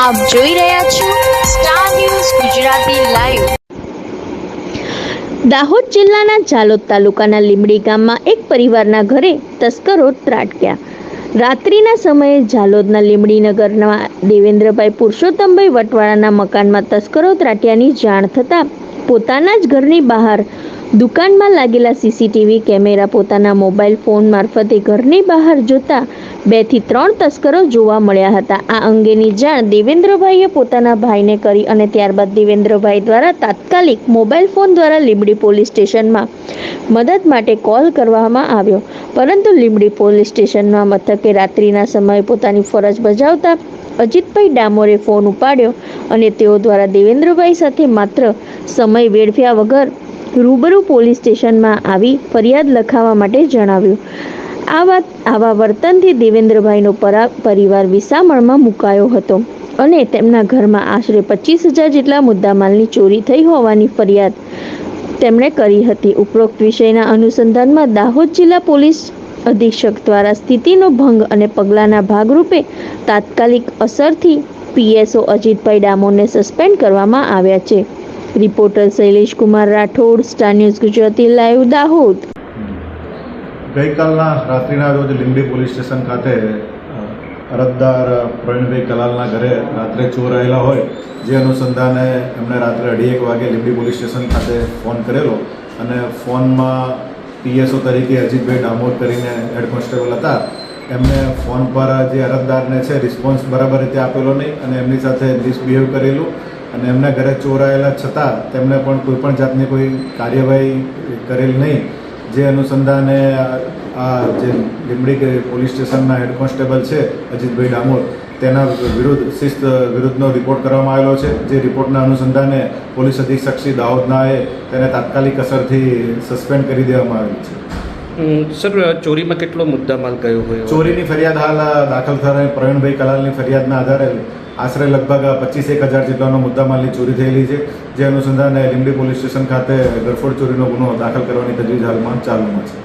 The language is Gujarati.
આપ જોઈ રહ્યા છો Star News Gujarati live Dahod જિલ્લાના જાલોદ તાલુકાના લીંબડી ગામમાં એક પરિવારના ઘરે તસ્કરો ત્રાટક્યા. રાત્રિના સમયે ઝાલોદના લીંબડી નગરના દેવેન્દ્રભાઈ પુરુષોત્તમભાઈ વટવાળાના મકાનમાં તસ્કરો ત્રાટ્યાની જાણ થતાં પોતાના જ ઘરની બહાર દુકાનમાં લાગેલા સીસીટીવી કેમેરા પોતાના મોબાઈલ ફોન મારફતે ઘરની બહાર જોતા બેથી ત્રણ તસ્કરો જોવા મળ્યા હતા. આ અંગેની જાણ દેવેન્દ્રભાઈએ પોતાના ભાઈને કરી અને ત્યારબાદ દેવેન્દ્રભાઈ દ્વારા તાત્કાલિક મોબાઈલ ફોન દ્વારા લીંબડી પોલીસ સ્ટેશનમાં મદદ માટે કોલ કરવામાં આવ્યો. પરંતુ લીંબડી પોલીસ સ્ટેશનમાં મથકે રાત્રિના સમયે પોતાની ફરજ બજાવતા અજીતભાઈ ડામોરે ફોન ઉપાડ્યો અને તેઓ દ્વારા દેવેન્દ્રભાઈ સાથે માત્ર સમય વેડફ્યા વગર રૂબરૂ પોલીસ સ્ટેશનમાં આવી ફરિયાદ લખાવવા માટે જણાવ્યું. આ વાત, આવા વર્તનથી દેવેન્દ્રભાઈનો પરા, પરિવાર વિસામણમાં મુકાયો હતો અને તેમના ઘરમાં આશરે પચીસ હજાર જેટલા મુદ્દામાલની ચોરી થઈ હોવાની ફરિયાદ તેમણે કરી હતી. ઉપરોક્ત વિષયના અનુસંધાનમાં દાહોદ જિલ્લા પોલીસ અધિક્ષક દ્વારા સ્થિતિનો ભંગ અને પગલાંના ભાગરૂપે તાત્કાલિક અસરથી પીએસઓ અજીતભાઈ ડામોરને સસ્પેન્ડ કરવામાં આવ્યા છે. Reporter Shailesh Kumar Rathod, Star News Gujarati live Dahod. ગઈકાલના રાત્રિના રોજ લીંબડી પોલીસ સ્ટેશન ખાતે અરજદાર પ્રવીણભાઈ કલાલના ઘરે રાત્રે ચોર આવેલા હોય, જે અનુસંધાને એમણે રાત્રે અઢી એક વાગે લીંબડી પોલીસ સ્ટેશન ખાતે ફોન કરેલો અને ફોનમાં પીએસઓ તરીકે અજીતભાઈ ડામોર કરીને હેડ કોન્સ્ટેબલ હતા. એમને ફોન પર જે અરજદારને છે, રિસ્પોન્સ બરાબર રીતે આપેલો નહીં અને એમની સાથે મિસબિહેવ કરેલું. અને એમના ઘરે ચોરાયેલા છતાં તેમણે પણ કોઈપણ જાતની કોઈ કાર્યવાહી કરેલ નહીં. જે અનુસંધાને આ- જે લીંબડી પોલીસ સ્ટેશનના હેડ કોન્સ્ટેબલ છે અજીતભાઈ ડામોર તેના વિરુદ્ધ શિસ્ત વિરુદ્ધનો રિપોર્ટ કરવામાં આવેલો છે. જે રિપોર્ટના અનુસંધાને પોલીસ અધિક્ષક શ્રી દાહોદનાએ તેને તાત્કાલિક અસરથી સસ્પેન્ડ કરી દેવામાં આવેલ છે. સર ચોરીમાં કેટલો મુદ્દામાલ ગયો હોય? ચોરીની ફરિયાદ હાલ દાખલ થયેલ પ્રવીણભાઈ કલાલની ફરિયાદના આધારે આશરે લગભગ પચીસ એક હજાર જેટલાનો મુદ્દામાલની ચોરી થયેલી છે. જે અનુસંધાને લીંબડી પોલીસ સ્ટેશન ખાતે ગરફોડ ચોરીનો ગુનો દાખલ કરવાની તજવીજ હાલમાં ચાલુમાં છે.